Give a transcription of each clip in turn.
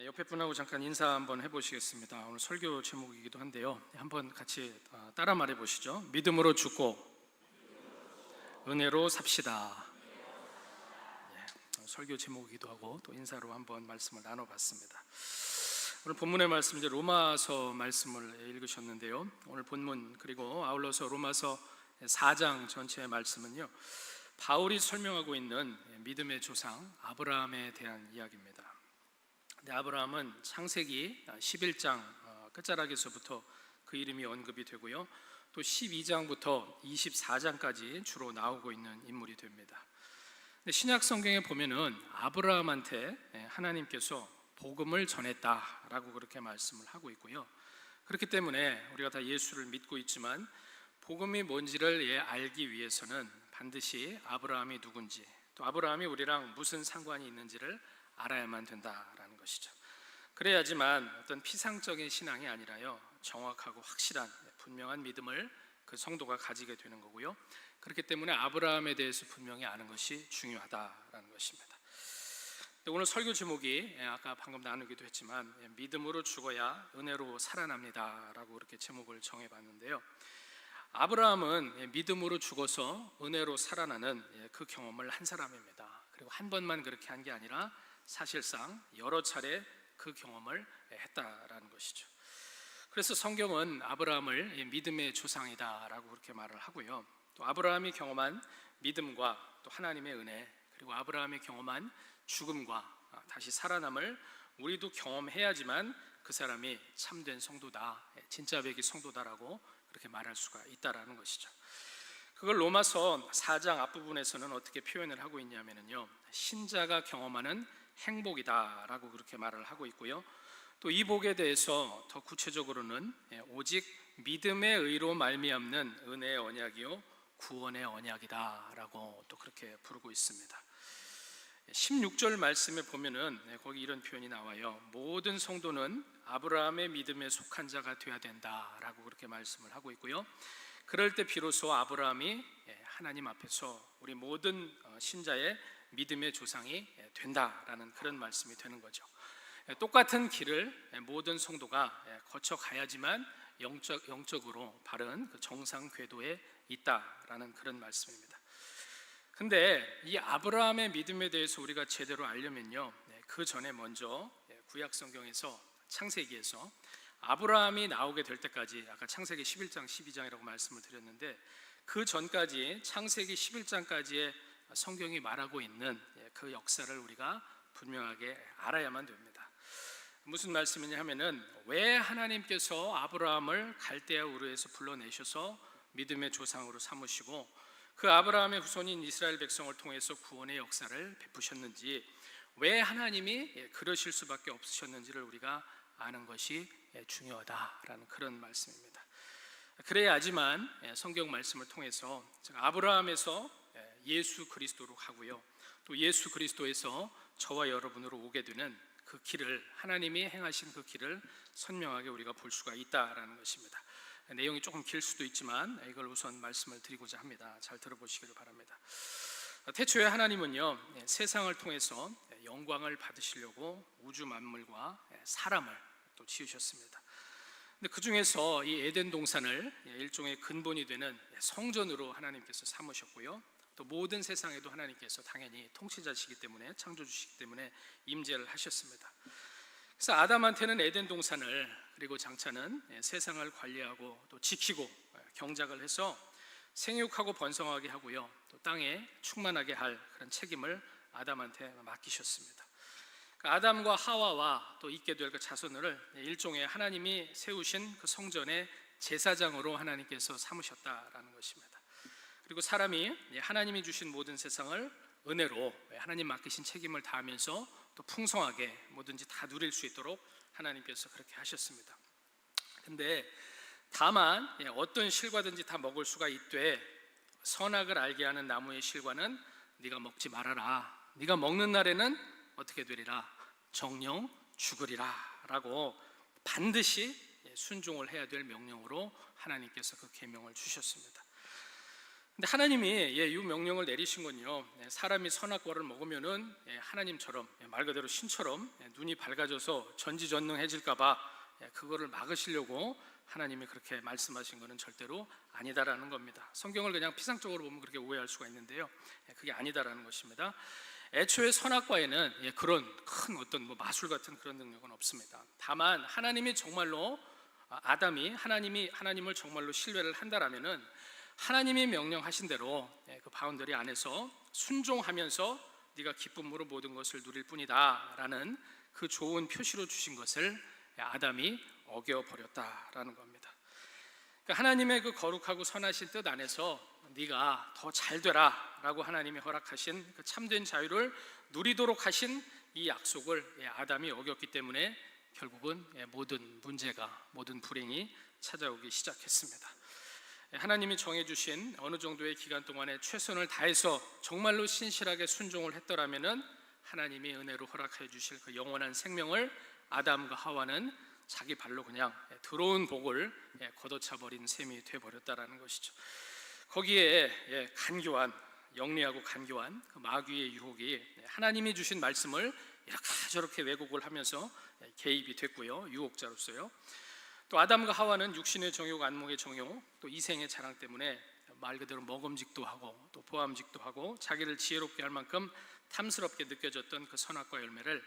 네, 옆에 분하고 잠깐 인사 한번 해보시겠습니다. 오늘 설교 제목이기도 한데요. 한번 같이 어, 따라 말해 보시죠. 믿음으로 죽고 은혜로 삽시다. 예, 설교 제목이기도 하고 또 인사로 한번 말씀을 나눠봤습니다. 오늘 본문의 말씀 이제 로마서 말씀을 읽으셨는데요. 오늘 본문 그리고 아울러서 로마서 4장 전체의 말씀은요. 바울이 설명하고 있는 믿음의 조상 아브라함에 대한 이야기입니다. 아브라함은 창세기 11장 어, 끝자락에서부터 그 이름이 언급이 되고요. 또 12장부터 24장까지 주로 나오고 있는 인물이 됩니다. 신약 성경에 보면은 아브라함한테 예, 하나님께서 복음을 전했다라고 그렇게 말씀을 하고 있고요. 그렇기 때문에 우리가 다 예수를 믿고 있지만 복음이 뭔지를 예, 알기 위해서는 반드시 아브라함이 누군지 또 아브라함이 우리랑 무슨 상관이 있는지를 알아야만 된다라는 것이죠. 그래야지만 어떤 피상적인 신앙이 아니라요 정확하고 확실한 분명한 믿음을 그 성도가 가지게 되는 거고요. 그렇기 때문에 아브라함에 대해서 분명히 아는 것이 중요하다라는 것입니다. 오늘 설교 제목이 예, 아까 방금 나누기도 했지만 예, 믿음으로 죽어야 은혜로 살아납니다라고 그렇게 제목을 정해봤는데요. 아브라함은 예, 믿음으로 죽어서 은혜로 살아나는 그 경험을 한 사람입니다. 그리고 한 번만 그렇게 한 게 아니라 사실상 여러 차례 그 경험을 했다라는 것이죠. 그래서 성경은 아브라함을 믿음의 조상이다라고 그렇게 말을 하고요. 또 아브라함이 경험한 믿음과 또 하나님의 은혜 그리고 아브라함이 경험한 죽음과 다시 살아남을 우리도 경험해야지만 그 사람이 참된 성도다, 진짜 백이 성도다라고 그렇게 말할 수가 있다라는 것이죠. 그걸 로마서 4장 앞부분에서는 어떻게 표현을 하고 있냐면요. 신자가 경험하는 행복이다라고 그렇게 말을 하고 있고요. 또 이 복에 대해서 더 구체적으로는 예, 오직 믿음의 의로 말미암는 은혜의 언약이요 구원의 언약이다라고 또 그렇게 부르고 있습니다. 16절 말씀에 보면은 네, 거기 이런 표현이 나와요. 모든 성도는 아브라함의 믿음에 속한 자가 되어야 된다라고 그렇게 말씀을 하고 있고요. 그럴 때 비로소 아브라함이 예, 하나님 앞에서 우리 모든 어, 신자의 믿음의 조상이 예, 된다라는 그런 말씀이 되는 거죠. 예, 똑같은 길을 모든 성도가 거쳐 가야지만 영적 영적으로 바른 그 정상 궤도에 있다라는 그런 말씀입니다. 근데 이 아브라함의 믿음에 대해서 우리가 제대로 알려면요, 네, 그 전에 먼저 구약 성경에서 창세기에서 아브라함이 나오게 될 때까지 아까 창세기 11장 12장이라고 말씀을 드렸는데 그 전까지 창세기 11장까지의 성경이 말하고 있는 그 역사를 우리가 분명하게 알아야만 됩니다. 무슨 말씀이냐 하면은 왜 하나님께서 아브라함을 갈대아 우르에서 불러내셔서 믿음의 조상으로 삼으시고 그 아브라함의 후손인 이스라엘 백성을 통해서 구원의 역사를 베푸셨는지 왜 하나님이 예, 그러실 수밖에 없으셨는지를 우리가 아는 것이 예, 중요하다라는 그런 말씀입니다. 그래야지만 예, 성경 말씀을 통해서 아브라함에서 예수 그리스도로 가고요. 또 예수 그리스도에서 저와 여러분으로 오게 되는 그 길을 하나님이 행하신 그 길을 선명하게 우리가 볼 수가 있다라는 것입니다. 내용이 조금 길 수도 있지만 이걸 우선 말씀을 드리고자 합니다. 잘 들어보시기를 바랍니다. 태초에 하나님은요 세상을 통해서 영광을 받으시려고 우주 만물과 사람을 또 지으셨습니다. 근데 그 중에서 이 에덴 동산을 일종의 근본이 되는 성전으로 하나님께서 삼으셨고요. 또 모든 세상에도 하나님께서 당연히 통치자시기 때문에 창조주시기 때문에 임재를 하셨습니다. 그래서 아담한테는 에덴 동산을 그리고 장차는 예, 세상을 관리하고 또 지키고 예, 경작을 해서 생육하고 번성하게 하고요. 또 땅에 충만하게 할 그런 책임을 아담한테 맡기셨습니다. 그 아담과 하와와 또 있게 될 그 자손을 일종의 하나님이 세우신 그 성전의 제사장으로 하나님께서 삼으셨다라는 것입니다. 그리고 사람이 하나님이 주신 모든 세상을 은혜로 하나님 맡기신 책임을 다하면서 또 풍성하게 뭐든지 다 누릴 수 있도록 하나님께서 그렇게 하셨습니다. 근데 다만 예, 어떤 실과든지 다 먹을 수가 있되 선악을 알게 하는 나무의 실과는 네가 먹지 말아라. 네가 먹는 날에는 어떻게 되리라? 정령 죽으리라라고 반드시 예, 순종을 해야 될 명령으로 하나님께서 그 계명을 주셨습니다. 근데 하나님이 예, 이 명령을 내리신 건요. 예, 사람이 선악과를 먹으면은 예, 하나님처럼 예, 말 그대로 신처럼 예, 눈이 밝아져서 전지전능해질까봐 예, 그거를 막으시려고 하나님이 그렇게 말씀하신 것은 절대로 아니다라는 겁니다. 성경을 그냥 피상적으로 보면 그렇게 오해할 수가 있는데요. 예, 그게 아니다라는 것입니다. 애초에 선악과에는 예, 그런 큰 어떤 뭐 마술 같은 그런 능력은 없습니다. 다만 하나님이 정말로 아, 아담이 하나님이 하나님을 정말로 신뢰를 한다라면은 하나님이 명령하신 대로 예, 그 바운더리 안에서 순종하면서 네가 기쁨으로 모든 것을 누릴 뿐이다라는 그 좋은 표시로 주신 것을 예, 아담이 어겨 버렸다라는 겁니다. 그러니까 하나님의 그 거룩하고 선하신 뜻 안에서 네가 더 잘 되라라고 하나님이 허락하신 그 참된 자유를 누리도록 하신 이 약속을 예, 아담이 어겼기 때문에 결국은 예, 모든 문제가 모든 불행이 찾아오기 시작했습니다. 예, 하나님이 정해주신 어느 정도의 기간 동안에 최선을 다해서 정말로 신실하게 순종을 했더라면은 하나님이 은혜로 허락해 주실 그 영원한 생명을 아담과 하와는 자기 발로 그냥 예, 들어온 복을 예, 걷어차 버린 셈이 돼 버렸다라는 것이죠. 거기에 예, 간교한 영리하고 간교한 그 마귀의 유혹이 예, 하나님이 주신 말씀을 이렇게 저렇게 왜곡을 하면서 예, 개입이 됐고요. 유혹자로서요. 또 아담과 하와는 육신의 정욕, 안목의 정욕, 또 이생의 자랑 때문에 말 그대로 먹음직도 하고 또 보암직도 하고 자기를 지혜롭게 할 만큼 탐스럽게 느껴졌던 그 선악과 열매를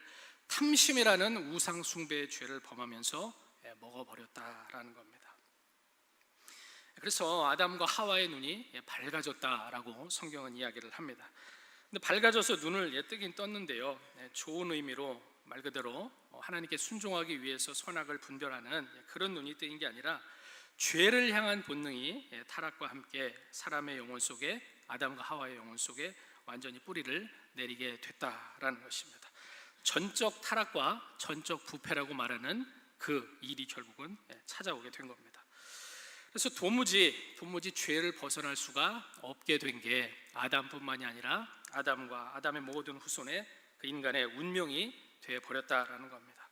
탐심이라는 우상 숭배의 죄를 범하면서 예, 먹어버렸다라는 겁니다. 그래서 아담과 하와의 눈이 예, 밝아졌다라고 성경은 이야기를 합니다. 근데 밝아져서 눈을 예, 뜨긴 떴는데요. 예, 좋은 의미로 말 그대로 어, 하나님께 순종하기 위해서 선악을 분별하는 예, 그런 눈이 뜨인 게 아니라 죄를 향한 본능이 예, 타락과 함께 사람의 영혼 속에 아담과 하와의 영혼 속에 완전히 뿌리를 내리게 됐다라는 것입니다. 전적 타락과 전적 부패라고 말하는 그 일이 결국은 예, 찾아오게 된 겁니다. 그래서 도무지 도무지 죄를 벗어날 수가 없게 된 게 아담뿐만이 아니라 아담과 아담의 모든 후손의 그 인간의 운명이 돼 버렸다라는 겁니다.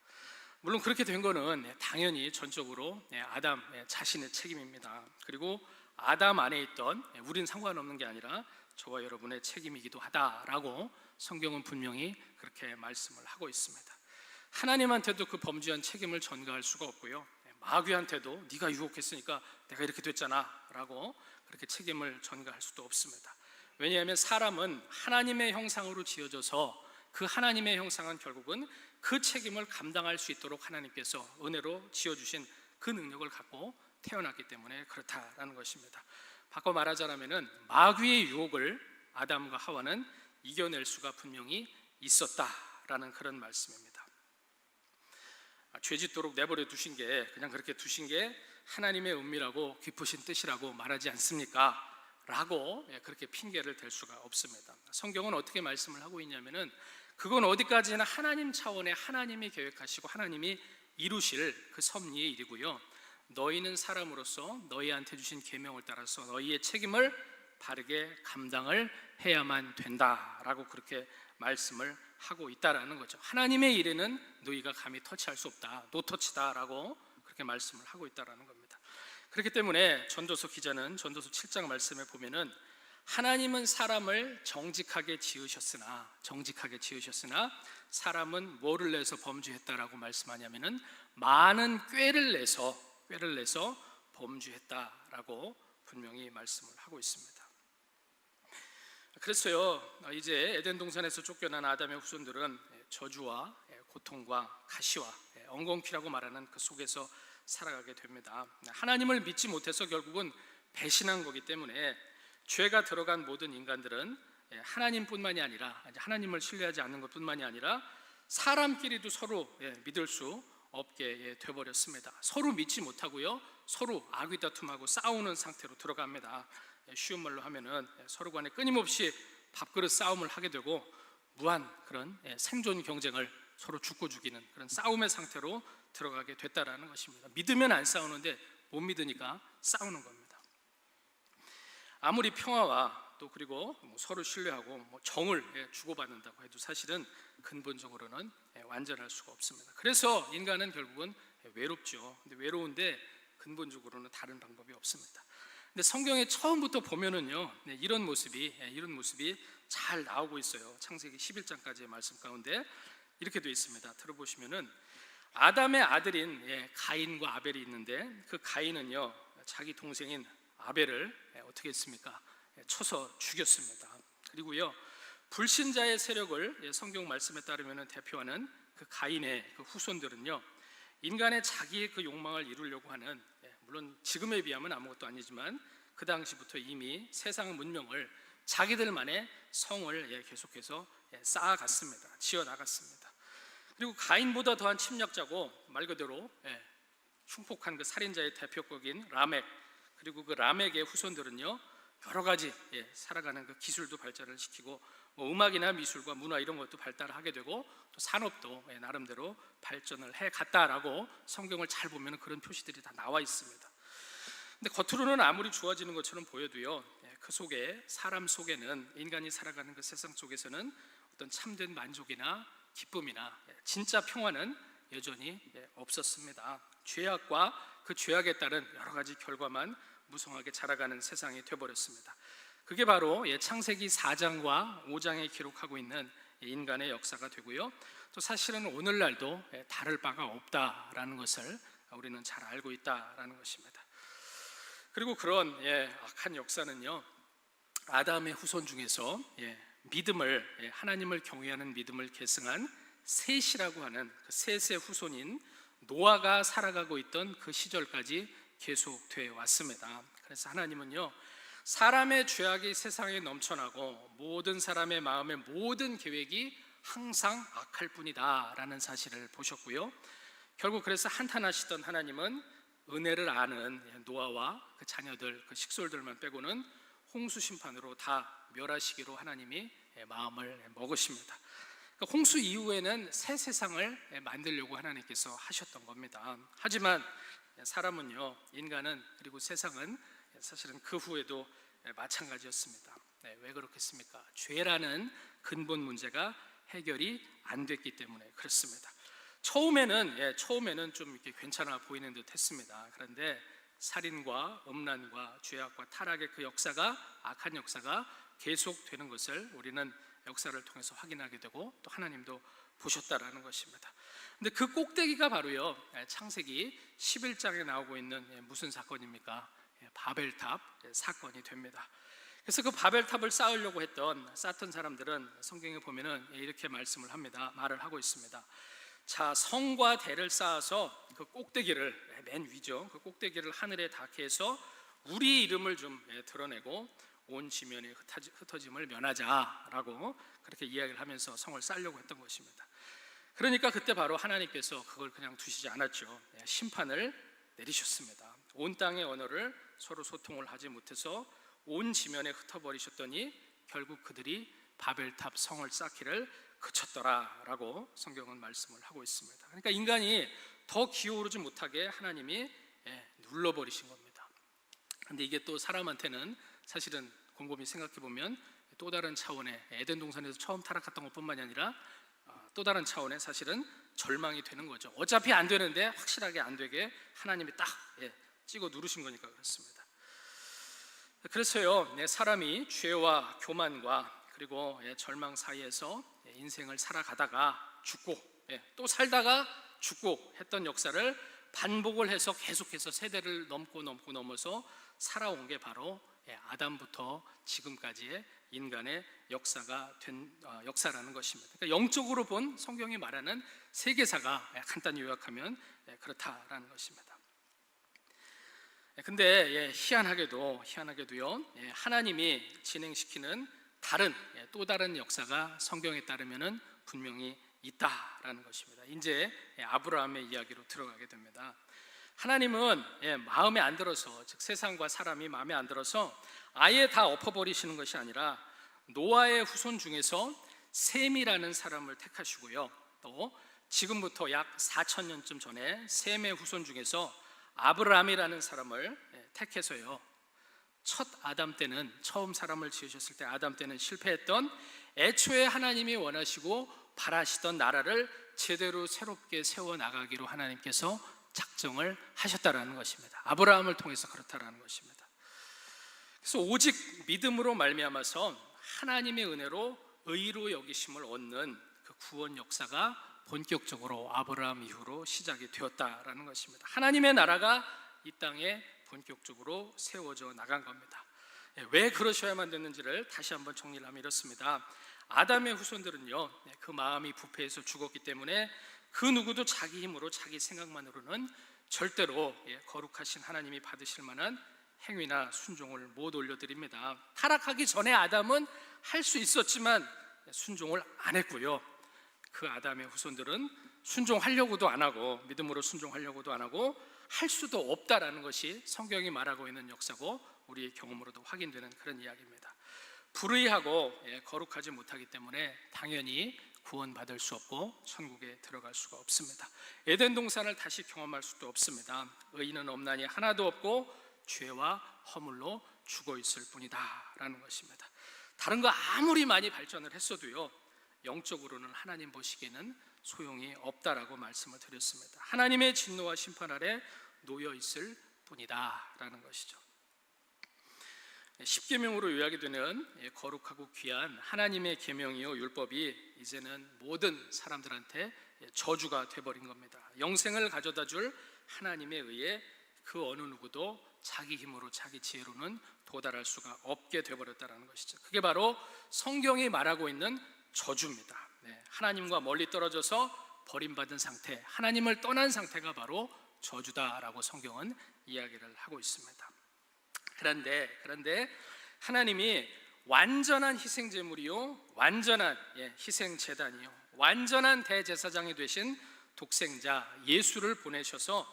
물론 그렇게 된 거는 예, 당연히 전적으로 예, 아담 예, 자신의 책임입니다. 그리고 아담 안에 있던 예, 우린 상관없는 게 아니라 저와 여러분의 책임이기도 하다라고 성경은 분명히 그렇게 말씀을 하고 있습니다. 하나님한테도 그 범죄한 책임을 전가할 수가 없고요. 예, 마귀한테도 네가 유혹했으니까 내가 이렇게 됐잖아라고 그렇게 책임을 전가할 수도 없습니다. 왜냐하면 사람은 하나님의 형상으로 지어져서 그 하나님의 형상은 결국은 그 책임을 감당할 수 있도록 하나님께서 은혜로 지어주신 그 능력을 갖고 태어났기 때문에 그렇다라는 것입니다. 바꿔 말하자면은 마귀의 유혹을 아담과 하와는 이겨낼 수가 분명히 있었다라는 그런 말씀입니다. 아, 죄짓도록 내버려 두신 게 그냥 그렇게 두신 게 하나님의 은밀하고 깊으신 뜻이라고 말하지 않습니까? 라고 예, 그렇게 핑계를 댈 수가 없습니다. 성경은 어떻게 말씀을 하고 있냐면은 그건 어디까지나 하나님 차원의 하나님이 계획하시고 하나님이 이루실 그 섭리의 일이고요. 너희는 사람으로서 너희한테 주신 계명을 따라서 너희의 책임을 바르게 감당을 해야만 된다라고 그렇게 말씀을 하고 있다라는 거죠. 하나님의 일에는 너희가 감히 터치할 수 없다. 노터치다라고 그렇게 말씀을 하고 있다라는 겁니다. 그렇기 때문에 전도서 기자는 전도서 7장 말씀에 보면은 하나님은 사람을 정직하게 지으셨으나 정직하게 지으셨으나 사람은 뭐를 내서 범죄했다라고 말씀하냐면은 많은 꾀를 내서 꾀를 내서 범죄했다라고 분명히 말씀을 하고 있습니다. 그래서요 이제 에덴 동산에서 쫓겨난 아담의 후손들은 저주와 고통과 가시와 엉겅퀴라고 말하는 그 속에서 살아가게 됩니다. 하나님을 믿지 못해서 결국은 배신한 거기 때문에 죄가 들어간 모든 인간들은 하나님뿐만이 아니라 하나님을 신뢰하지 않는 것뿐만이 아니라 사람끼리도 서로 믿을 수 없게 돼버렸습니다. 서로 믿지 못하고요, 서로 아귀다툼하고 싸우는 상태로 들어갑니다. 쉬운 말로 하면은 서로 간에 끊임없이 밥그릇 싸움을 하게 되고 무한 그런 생존 경쟁을 서로 죽고 죽이는 그런 싸움의 상태로 들어가게 됐다라는 것입니다. 믿으면 안 싸우는데 못 믿으니까 싸우는 겁니다. 아무리 평화와 또 그리고 뭐 서로 신뢰하고 뭐 정을 주고받는다고 해도 사실은 근본적으로는 완전할 수가 없습니다. 그래서 인간은 결국은 외롭죠. 근데 외로운데 근본적으로는 다른 방법이 없습니다. 근데 성경에 처음부터 보면은요 네, 이런 모습이 예, 이런 모습이 잘 나오고 있어요. 창세기 11장까지의 말씀 가운데 이렇게 되어 있습니다. 들어보시면은 아담의 아들인 예, 가인과 아벨이 있는데 그 가인은요 자기 동생인 아벨을 예, 어떻게 했습니까? 예, 쳐서 죽였습니다. 그리고요 불신자의 세력을 예, 성경 말씀에 따르면 대표하는 그 가인의 그 후손들은요 인간의 자기의 그 욕망을 이루려고 하는 예, 물론 지금에 비하면 아무것도 아니지만 그 당시부터 이미 세상 문명을 자기들만의 성을 예, 계속해서 예, 쌓아갔습니다. 지어 나갔습니다. 그리고 가인보다 더한 침략자고 말 그대로 예, 흉폭한 그 살인자의 대표격인 라멕 그리고 그 라멕의 후손들은요 여러 가지 예, 살아가는 그 기술도 발전을 시키고 뭐 음악이나 미술과 문화 이런 것도 발달하게 되고 또 산업도 예, 나름대로 발전을 해 갔다라고 성경을 잘 보면 그런 표시들이 다 나와 있습니다. 근데 겉으로는 아무리 좋아지는 것처럼 보여도요 예, 그 속에 사람 속에는 인간이 살아가는 그 세상 속에서는 어떤 참된 만족이나 기쁨이나 예, 진짜 평화는 여전히 예, 없었습니다. 죄악과 그 죄악에 따른 여러 가지 결과만 무성하게 자라가는 세상이 되어버렸습니다. 그게 바로 예, 창세기 4장과 5장에 기록하고 있는 예, 인간의 역사가 되고요. 또 사실은 오늘날도 예, 다를 바가 없다라는 것을 우리는 잘 알고 있다라는 것입니다. 그리고 그런 예, 악한 역사는요 아담의 후손 중에서 예, 믿음을 예, 하나님을 경외하는 믿음을 계승한 셋이라고 하는 그 셋의 후손인 노아가 살아가고 있던 그 시절까지 계속되어 왔습니다. 그래서 하나님은요 사람의 죄악이 세상에 넘쳐나고 모든 사람의 마음의 모든 계획이 항상 악할 뿐이다라는 사실을 보셨고요. 결국 그래서 한탄하시던 하나님은 은혜를 아는 노아와 그 자녀들 그 식솔들만 빼고는 홍수 심판으로 다 멸하시기로 하나님이 마음을 먹으십니다. 그러니까 홍수 이후에는 새 세상을 만들려고 하나님께서 하셨던 겁니다. 하지만 사람은요, 인간은 그리고 세상은 사실은 그 후에도 마찬가지였습니다. 네, 왜 그렇겠습니까? 죄라는 근본 문제가 해결이 안 됐기 때문에 그렇습니다. 처음에는 예, 처음에는 좀 이렇게 괜찮아 보이는 듯했습니다. 그런데 살인과 음란과 죄악과 타락의 그 역사가 악한 역사가 계속되는 것을 우리는 역사를 통해서 확인하게 되고 또 하나님도 보셨다라는 것입니다. 근데 그 꼭대기가 바로요 예, 창세기 11장에 나오고 있는 예, 무슨 사건입니까? 예, 바벨탑 사건이 됩니다. 그래서 그 바벨탑을 쌓으려고 했던 쌓던 사람들은 성경에 보면은 이렇게 말씀을 합니다. 말을 하고 있습니다. 자 성과 대를 쌓아서 그 꼭대기를 맨 위죠. 그 꼭대기를 하늘에 닿게 해서 우리 이름을 좀 드러내고 온 지면의 흩어짐을 면하자라고 그렇게 이야기를 하면서 성을 쌓으려고 했던 것입니다. 그러니까 그때 바로 하나님께서 그걸 그냥 두시지 않았죠. 심판을 내리셨습니다. 온 땅의 언어를 서로 소통을 하지 못해서 온 지면에 흩어버리셨더니 결국 그들이 바벨탑 성을 쌓기를 그쳤더라라고 성경은 말씀을 하고 있습니다. 그러니까 인간이 더 기어오르지 못하게 하나님이 예, 눌러버리신 겁니다. 근데 이게 또 사람한테는 사실은 곰곰이 생각해 보면 또 다른 차원의 에덴 동산에서 처음 타락했던 것뿐만이 아니라 어, 또 다른 차원의 사실은 절망이 되는 거죠. 어차피 안 되는데 확실하게 안 되게 하나님이 딱 예, 찍어 누르신 거니까 그렇습니다. 그래서요, 네, 사람이 죄와 교만과 그리고 예, 절망 사이에서 예, 인생을 살아가다가 죽고 예, 또 살다가 죽고 했던 역사를 반복을 해서 계속해서 세대를 넘고 넘고 넘어서 살아온 게 바로 아담부터 지금까지의 인간의 역사가 된 어, 역사라는 것입니다. 그러니까 영적으로 본 성경이 말하는 세계사가 간단히 요약하면 그렇다라는 것입니다. 근데 희한하게도 희한하게도요 하나님이 진행시키는 다른 또 다른 역사가 성경에 따르면은 분명히 있다라는 것입니다. 이제 아브라함의 이야기로 들어가게 됩니다. 하나님은 마음에 안 들어서 즉 세상과 사람이 마음에 안 들어서 아예 다 엎어버리시는 것이 아니라 노아의 후손 중에서 셈이라는 사람을 택하시고요. 또 지금부터 약 4천 년쯤 전에 셈의 후손 중에서 아브라함이라는 사람을 택해서요. 첫 아담 때는 처음 사람을 지으셨을 때 아담 때는 실패했던 애초에 하나님이 원하시고 바라시던 나라를 제대로 새롭게 세워 나가기로 하나님께서 작정을 하셨다라는 것입니다. 아브라함을 통해서 그렇다라는 것입니다. 그래서 오직 믿음으로 말미암아서 하나님의 은혜로 의로 여기심을 얻는 그 구원 역사가 본격적으로 아브라함 이후로 시작이 되었다라는 것입니다. 하나님의 나라가 이 땅에 본격적으로 세워져 나간 겁니다. 예, 왜 그러셔야만 됐는지를 다시 한번 정리를 하면 이렇습니다. 아담의 후손들은요, 예, 그 마음이 부패해서 죽었기 때문에 그 누구도 자기 힘으로 자기 생각만으로는 절대로 예, 거룩하신 하나님이 받으실 만한 행위나 순종을 못 올려드립니다. 타락하기 전에 아담은 할 수 있었지만 순종을 안 했고요. 그 아담의 후손들은 순종하려고도 안 하고 믿음으로 순종하려고도 안 하고 할 수도 없다라는 것이 성경이 말하고 있는 역사고 우리의 경험으로도 확인되는 그런 이야기입니다. 불의하고 예, 거룩하지 못하기 때문에 당연히 구원받을 수 없고 천국에 들어갈 수가 없습니다. 에덴 동산을 다시 경험할 수도 없습니다. 의인은 없나니 하나도 없고 죄와 허물로 죽어 있을 뿐이다라는 것입니다. 다른 거 아무리 많이 발전을 했어도요. 영적으로는 하나님 보시기에는 소용이 없다라고 말씀을 드렸습니다. 하나님의 진노와 심판 아래 놓여 있을 뿐이다라는 것이죠. 십계명으로 요약이 되는 거룩하고 귀한 하나님의 계명이요 율법이 이제는 모든 사람들한테 저주가 돼버린 겁니다. 영생을 가져다 줄 하나님에 의해 그 어느 누구도 자기 힘으로 자기 지혜로는 도달할 수가 없게 되버렸다라는 것이죠. 그게 바로 성경이 말하고 있는 저주입니다. 네, 하나님과 멀리 떨어져서 버림받은 상태, 하나님을 떠난 상태가 바로 저주다라고 성경은 이야기를 하고 있습니다. 그런데 그런데 하나님이 완전한 희생 제물이요, 완전한 예, 희생 제단이요, 완전한 대제사장이 되신 독생자 예수를 보내셔서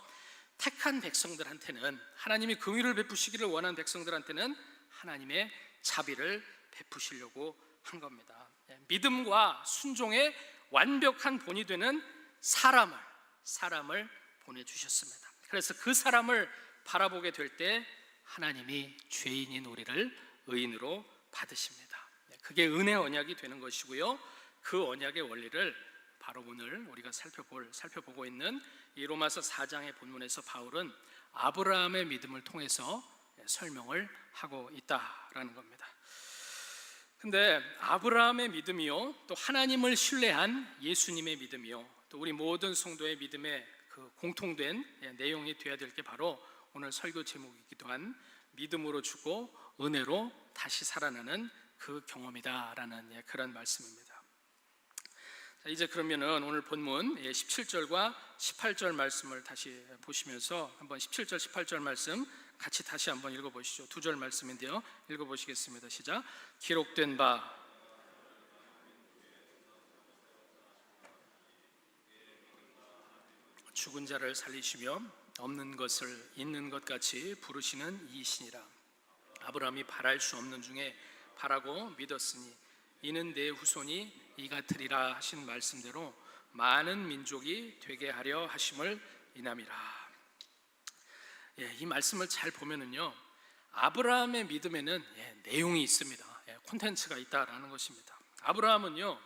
택한 백성들한테는 하나님이 긍휼을 베푸시기를 원한 백성들한테는 하나님의 자비를 베푸시려고 한 겁니다. 예, 믿음과 순종의 완벽한 본이 되는 사람을 사람을 보내 주셨습니다. 그래서 그 사람을 바라보게 될 때 하나님이 죄인인 우리를 의인으로 받으십니다. 예, 그게 은혜 언약이 되는 것이고요. 그 언약의 원리를 바로 오늘 우리가 살펴볼 살펴보고 있는 이 로마서 4장의 본문에서 바울은 아브라함의 믿음을 통해서 설명을 하고 있다라는 겁니다. 근데 아브라함의 믿음이요, 또 하나님을 신뢰한 예수님의 믿음이요, 또 우리 모든 성도의 믿음의 그 공통된 내용이 되어야 될 게 바로 오늘 설교 제목이기도 한 믿음으로 주고 은혜로 다시 살아나는 그 경험이다라는 예, 그런 말씀입니다. 자, 이제 그러면은 오늘 본문 17절과 18절 말씀을 다시 보시면서 한번 17절 18절 말씀 같이 다시 한번 읽어 보시죠. 두 절 말씀인데요. 읽어 보시겠습니다. 시작. 기록된 바 죽은 자를 살리시며 없는 것을 있는 것 같이 부르시는 이신이라 아브라함이 바랄 수 없는 중에 바라고 믿었으니 이는 내 후손이 이 같으리라 하신 말씀대로 많은 민족이 되게 하려 하심을 인함이라. 예, 이 말씀을 잘 보면은요, 아브라함의 믿음에는 예, 내용이 있습니다. 예, 콘텐츠가 있다라는 것입니다. 아브라함은요,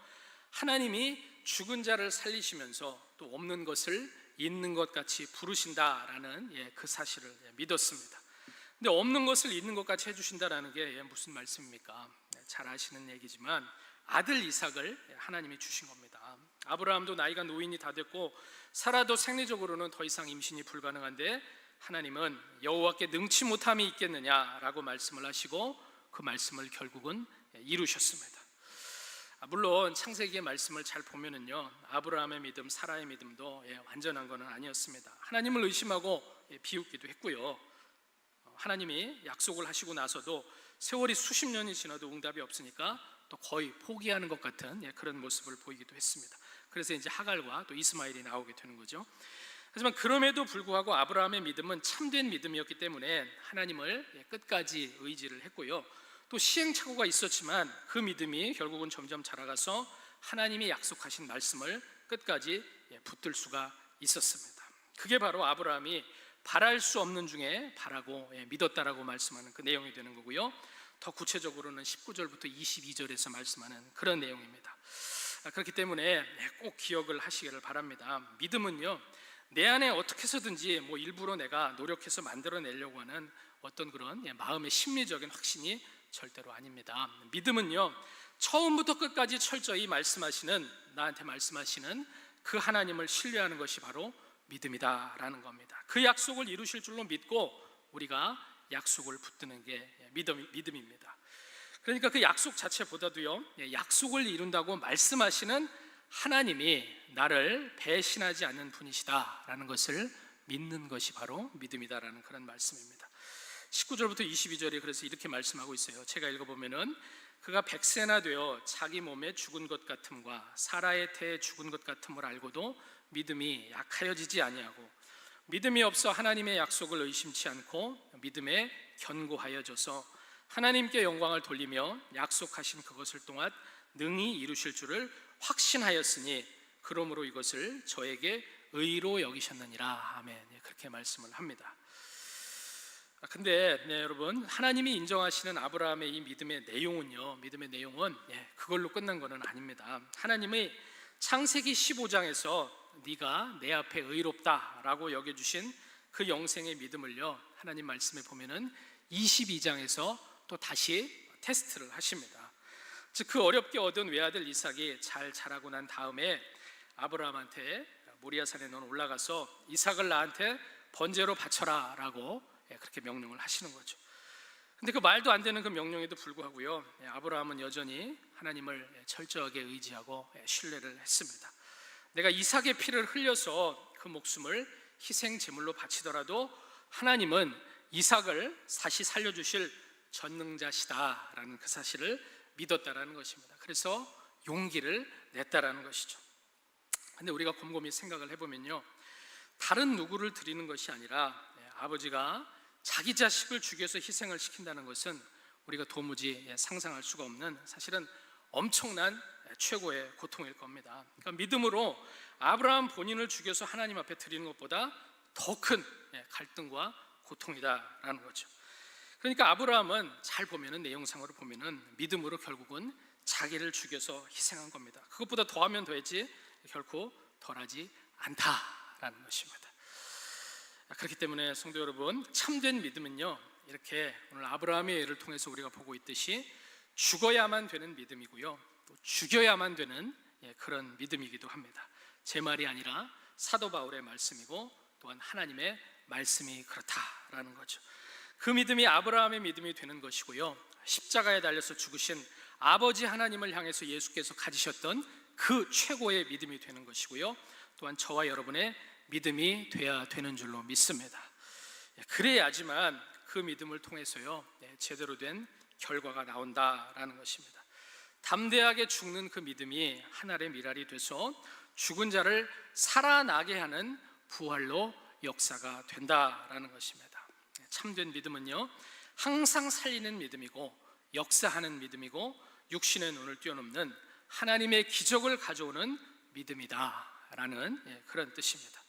하나님이 죽은 자를 살리시면서 또 없는 것을 있는 것 같이 부르신다라는 예, 그 사실을 예, 믿었습니다. 근데 없는 것을 있는 것 같이 해주신다라는 게 예, 무슨 말씀입니까? 예, 잘 아시는 얘기지만 아들 이삭을 하나님이 주신 겁니다. 아브라함도 나이가 노인이 다 됐고 살아도 생리적으로는 더 이상 임신이 불가능한데 하나님은 여호와께 능치 못함이 있겠느냐라고 말씀을 하시고 그 말씀을 결국은 이루셨습니다. 아, 물론 창세기의 말씀을 잘 보면은요 아브라함의 믿음, 사라의 믿음도 예, 완전한 것은 아니었습니다. 하나님을 의심하고 예, 비웃기도 했고요. 어, 하나님이 약속을 하시고 나서도 세월이 수십 년이 지나도 응답이 없으니까 또 거의 포기하는 것 같은 예, 그런 모습을 보이기도 했습니다. 그래서 이제 하갈과 또 이스마엘이 나오게 되는 거죠. 하지만 그럼에도 불구하고 아브라함의 믿음은 참된 믿음이었기 때문에 하나님을 예, 끝까지 의지를 했고요. 또 시행착오가 있었지만 그 믿음이 결국은 점점 자라가서 하나님이 약속하신 말씀을 끝까지 예, 붙들 수가 있었습니다. 그게 바로 아브라함이 바랄 수 없는 중에 바라고 믿었다라고 말씀하는 그 내용이 되는 거고요. 더 구체적으로는 19절부터 22절에서 말씀하는 그런 내용입니다. 아, 그렇기 때문에 꼭 기억을 하시기를 바랍니다. 믿음은요, 내 안에 어떻게 해서든지 뭐 일부러 내가 노력해서 만들어내려고 하는 어떤 그런 예, 마음의 심리적인 확신이 절대로 아닙니다. 믿음은요 처음부터 끝까지 철저히 말씀하시는 나한테 말씀하시는 그 하나님을 신뢰하는 것이 바로 믿음이다라는 겁니다. 그 약속을 이루실 줄로 믿고 우리가 약속을 붙드는 게 믿음, 믿음입니다. 그러니까 그 약속 자체보다도요, 예, 약속을 이룬다고 말씀하시는 하나님이 나를 배신하지 않는 분이시다라는 것을 믿는 것이 바로 믿음이다라는 그런 말씀입니다. 19절부터 22절에 그래서 이렇게 말씀하고 있어요. 제가 읽어보면은 그가 백세나 되어 자기 몸에 죽은 것 같음과 사라의 태에 죽은 것 같음을 알고도 믿음이 약하여지지 아니하고 믿음이 없어 하나님의 약속을 의심치 않고 믿음에 견고하여져서 하나님께 영광을 돌리며 약속하신 그것을 또한 능히 이루실 줄을 확신하였으니 그러므로 이것을 저에게 의로 여기셨느니라 아멘 예, 그렇게 말씀을 합니다. 아, 근데 네, 여러분 하나님이 인정하시는 아브라함의 이 믿음의 내용은요 믿음의 내용은 예, 그걸로 끝난 것은 아닙니다. 하나님의 창세기 15장에서 네가 내 앞에 의롭다라고 여겨 주신 그 영생의 믿음을요 하나님 말씀에 보면은 22장에서 또 다시 테스트를 하십니다. 즉 그 어렵게 얻은 외아들 이삭이 잘 자라고 난 다음에 아브라함한테 모리아산에 넌 올라가서 이삭을 나한테 번제로 바쳐라라고 예, 그렇게 명령을 하시는 거죠. 근데 그 말도 안 되는 그 명령에도 불구하고요 예, 아브라함은 여전히 하나님을 예, 철저하게 의지하고 예, 신뢰를 했습니다. 내가 이삭의 피를 흘려서 그 목숨을 희생 제물로 바치더라도 하나님은 이삭을 다시 살려 주실 전능자시다라는 그 사실을 믿었다라는 것입니다. 그래서 용기를 냈다라는 것이죠. 근데 우리가 곰곰이 생각을 해보면요, 다른 누구를 드리는 것이 아니라 예, 아버지가 자기 자식을 죽여서 희생을 시킨다는 것은 우리가 도무지 예, 상상할 수가 없는 사실은 엄청난 예, 최고의 고통일 겁니다. 그러니까 믿음으로 아브라함 본인을 죽여서 하나님 앞에 드리는 것보다 더 큰 갈등과 고통이다라는 거죠. 그러니까 아브라함은 잘 보면은 내용상으로 보면은 믿음으로 결국은 자기를 죽여서 희생한 겁니다. 그것보다 더하면 더했지 결코 덜하지 않다라는 것입니다. 그렇기 때문에 성도 여러분 참된 믿음은요 이렇게 오늘 아브라함의 예를 통해서 우리가 보고 있듯이 죽어야만 되는 믿음이고요 또 죽여야만 되는 예, 그런 믿음이기도 합니다. 제 말이 아니라 사도 바울의 말씀이고 또한 하나님의 말씀이 그렇다라는 거죠. 그 믿음이 아브라함의 믿음이 되는 것이고요. 십자가에 달려서 죽으신 아버지 하나님을 향해서 예수께서 가지셨던 그 최고의 믿음이 되는 것이고요. 또한 저와 여러분의 믿음이 돼야 되는 줄로 믿습니다. 예, 그래야지만 그 믿음을 통해서요 네, 제대로 된 결과가 나온다라는 것입니다. 담대하게 죽는 그 믿음이 하늘의 미랄이 돼서 죽은 자를 살아나게 하는 부활로 역사가 된다라는 것입니다. 네, 참된 믿음은요 항상 살리는 믿음이고 역사하는 믿음이고 육신의 눈을 뛰어넘는 하나님의 기적을 가져오는 믿음이다라는 예, 그런 뜻입니다.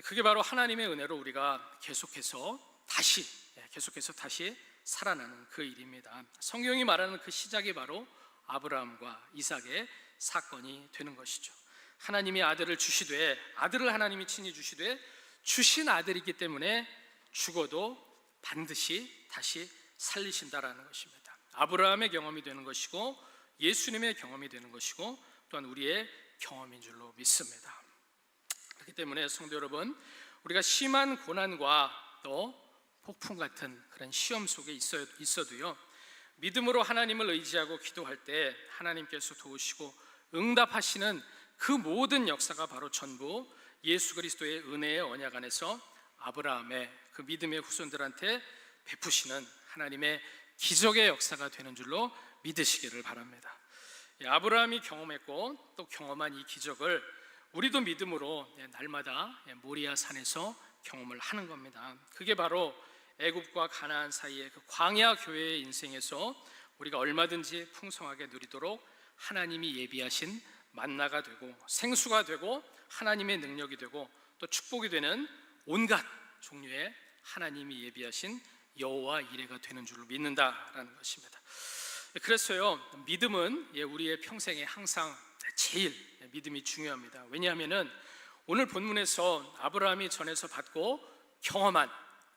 그게 바로 하나님의 은혜로 우리가 계속해서 다시 예, 계속해서 다시 살아나는 그 일입니다. 성경이 말하는 그 시작이 바로 아브라함과 이삭의 사건이 되는 것이죠. 하나님이 아들을 주시되 아들을 하나님이 친히 주시되 주신 아들이기 때문에 죽어도 반드시 다시 살리신다라는 것입니다. 아브라함의 경험이 되는 것이고 예수님의 경험이 되는 것이고 또한 우리의 경험인 줄로 믿습니다. 그렇기 때문에 성도 여러분, 우리가 심한 고난과 또 폭풍 같은 그런 시험 속에 있어, 있어도요, 믿음으로 하나님을 의지하고 기도할 때 하나님께서 도우시고 응답하시는 그 모든 역사가 바로 전부 예수 그리스도의 은혜의 언약 안에서 아브라함의 그 믿음의 후손들한테 베푸시는 하나님의 기적의 역사가 되는 줄로 믿으시기를 바랍니다. 예, 아브라함이 경험했고 또 경험한 이 기적을 우리도 믿음으로 예, 날마다 예, 모리아 산에서 경험을 하는 겁니다. 그게 바로 애굽과 가나안 사이의 그 광야 교회의 인생에서 우리가 얼마든지 풍성하게 누리도록 하나님이 예비하신 만나가 되고 생수가 되고 하나님의 능력이 되고 또 축복이 되는 온갖 종류의 하나님이 예비하신 여호와 이레가 되는 줄로 믿는다라는 것입니다. 그래서요 믿음은 예, 우리의 평생에 항상 제일 믿음이 중요합니다. 왜냐하면은 오늘 본문에서 아브라함이 전에서 받고 경험한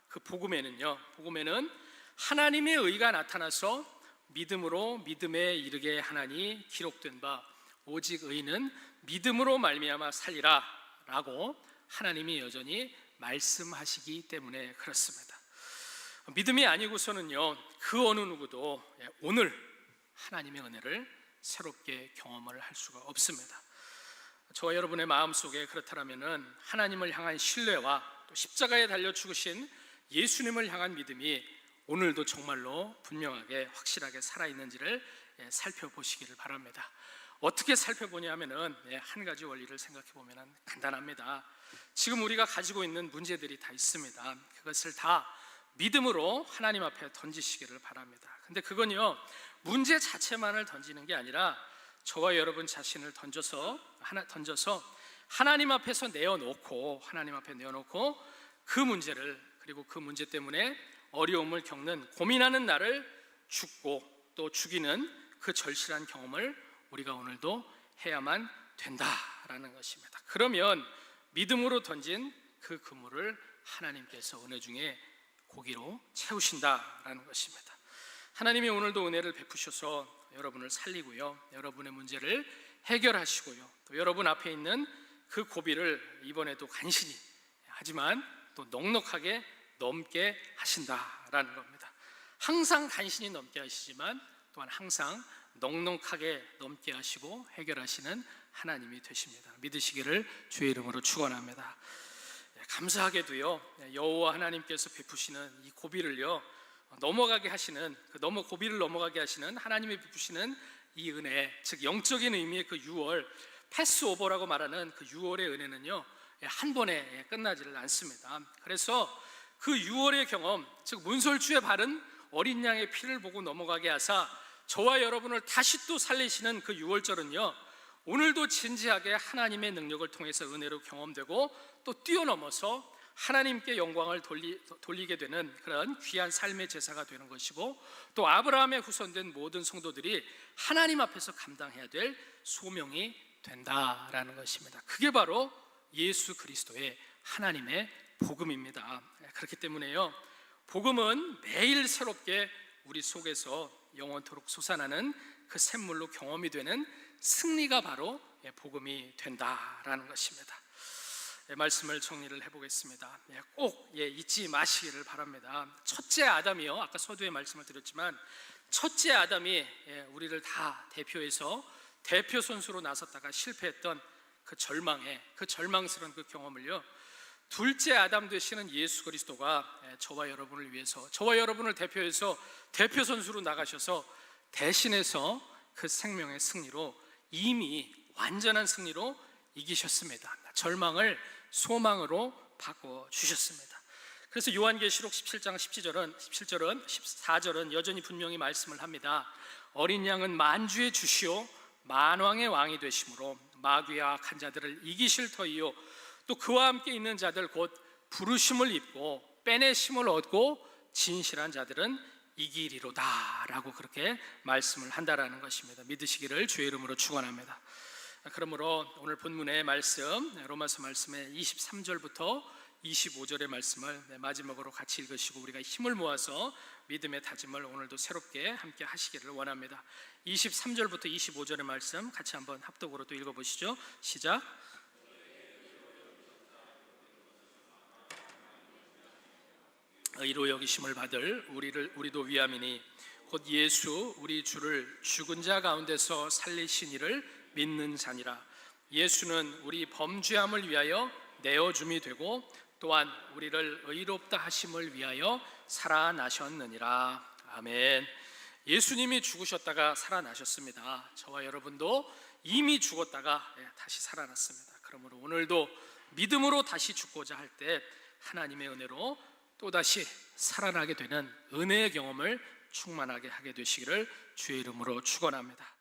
그 복음에는요. 복음에는 하나님의 의가 나타나서 믿음으로 믿음에 이르게 하나니 기록된 바 오직 의는 믿음으로 말미암아 살리라라고 하나님이 여전히 말씀하시기 때문에 그렇습니다. 믿음이 아니고서는요 그 어느 누구도 오늘 하나님의 은혜를 새롭게 경험을 할 수가 없습니다. 저와 여러분의 마음 속에 그렇다면은 하나님을 향한 신뢰와 또 십자가에 달려 죽으신 예수님을 향한 믿음이 오늘도 정말로 분명하게 확실하게 살아 있는지를 예, 살펴보시기를 바랍니다. 어떻게 살펴보냐면은 예, 한 가지 원리를 생각해 보면은 간단합니다. 지금 우리가 가지고 있는 문제들이 다 있습니다. 그것을 다 믿음으로 하나님 앞에 던지시기를 바랍니다. 근데 그건요 문제 자체만을 던지는 게 아니라 저와 여러분 자신을 던져서 하나 던져서 하나님 앞에서 내어놓고 하나님 앞에 내어놓고 그 문제를 그리고 그 문제 때문에 어려움을 겪는 고민하는 나를 죽고 또 죽이는 그 절실한 경험을 우리가 오늘도 해야만 된다라는 것입니다. 그러면 믿음으로 던진 그 그물을 하나님께서 은혜 중에 고기로 채우신다라는 것입니다. 하나님이 오늘도 은혜를 베푸셔서 여러분을 살리고요. 여러분의 문제를 해결하시고요. 또 여러분 앞에 있는 그 고비를 이번에도 간신히 하지만 또 넉넉하게 넘게 하신다라는 겁니다. 항상 간신히 넘게 하시지만 또한 항상 넉넉하게 넘게 하시고 해결하시는 하나님이 되십니다. 믿으시기를 주의 이름으로 축원합니다. 예, 감사하게도요 예, 여호와 하나님께서 베푸시는 이 고비를요 넘어가게 하시는 그 넘어 고비를 넘어가게 하시는 하나님이 베푸시는 이 은혜 즉 영적인 의미의 그 6월 패스오버라고 말하는 그 6월의 은혜는요 예, 한 번에 끝나지를 않습니다. 그래서 그 6월의 경험 즉 문설주에 바른 어린 양의 피를 보고 넘어가게 하사 저와 여러분을 다시 또 살리시는 그 6월절은요 오늘도 진지하게 하나님의 능력을 통해서 은혜로 경험되고 또 뛰어넘어서 하나님께 영광을 돌리, 돌리 게 되는 그런 귀한 삶의 제사가 되는 것이고 또 아브라함의 후손된 모든 성도들이 하나님 앞에서 감당해야 될 소명이 된다라는 것입니다. 그게 바로 예수 그리스도의 하나님의 복음입니다. 그렇기 때문에요. 복음은 매일 새롭게 우리 속에서 영원토록 솟아나는 그 샘물로 경험이 되는 승리가 바로 복음이 된다라는 것입니다. 예, 말씀을 정리를 해보겠습니다. 예, 꼭 예, 잊지 마시기를 바랍니다. 첫째 아담이요. 아까 서두에 말씀을 드렸지만 첫째 아담이 예, 우리를 다 대표해서 대표 선수로 나섰다가 실패했던 그 절망의 그 절망스러운 그 경험을요. 둘째 아담 되시는 예수 그리스도가 예, 저와 여러분을 위해서 저와 여러분을 대표해서 대표 선수로 나가셔서 대신해서 그 생명의 승리로 이미 완전한 승리로 이기셨습니다. 절망을 소망으로 바꿔 주셨습니다. 그래서 요한계시록 17장 17절은 17절은 14절은 여전히 분명히 말씀을 합니다. 어린 양은 만주의 주시오 만왕의 왕이 되심으로 마귀와 악한 자들을 이기실 터이요 또 그와 함께 있는 자들 곧 부르심을 입고 빼내심을 얻고 진실한 자들은 이기리로다라고 그렇게 말씀을 한다라는 것입니다. 믿으시기를 주의 이름으로 축원합니다. 그러므로 오늘 본문의 말씀 로마서 말씀의 23절부터 25절의 말씀을 마지막으로 같이 읽으시고 우리가 힘을 모아서 믿음의 다짐을 오늘도 새롭게 함께 하시기를 원합니다. 23절부터 25절의 말씀 같이 한번 합독으로 또 읽어 보시죠. 시작. 의로 여기심을 받을 우리를 우리도 위함이니 곧 예수 우리 주를 죽은 자 가운데서 살리신 이를 믿는 자니라 예수는 우리 범죄함을 위하여 내어 줌이 되고 또한 우리를 의롭다 하심을 위하여 살아나셨느니라 아멘. 예수님이 죽으셨다가 살아나셨습니다. 저와 여러분도 이미 죽었다가 예, 다시 살아났습니다. 그러므로 오늘도 믿음으로 다시 죽고자 할 때 하나님의 은혜로 또다시 살아나게 되는 은혜의 경험을 충만하게 하게 되시기를 주의 이름으로 축원합니다.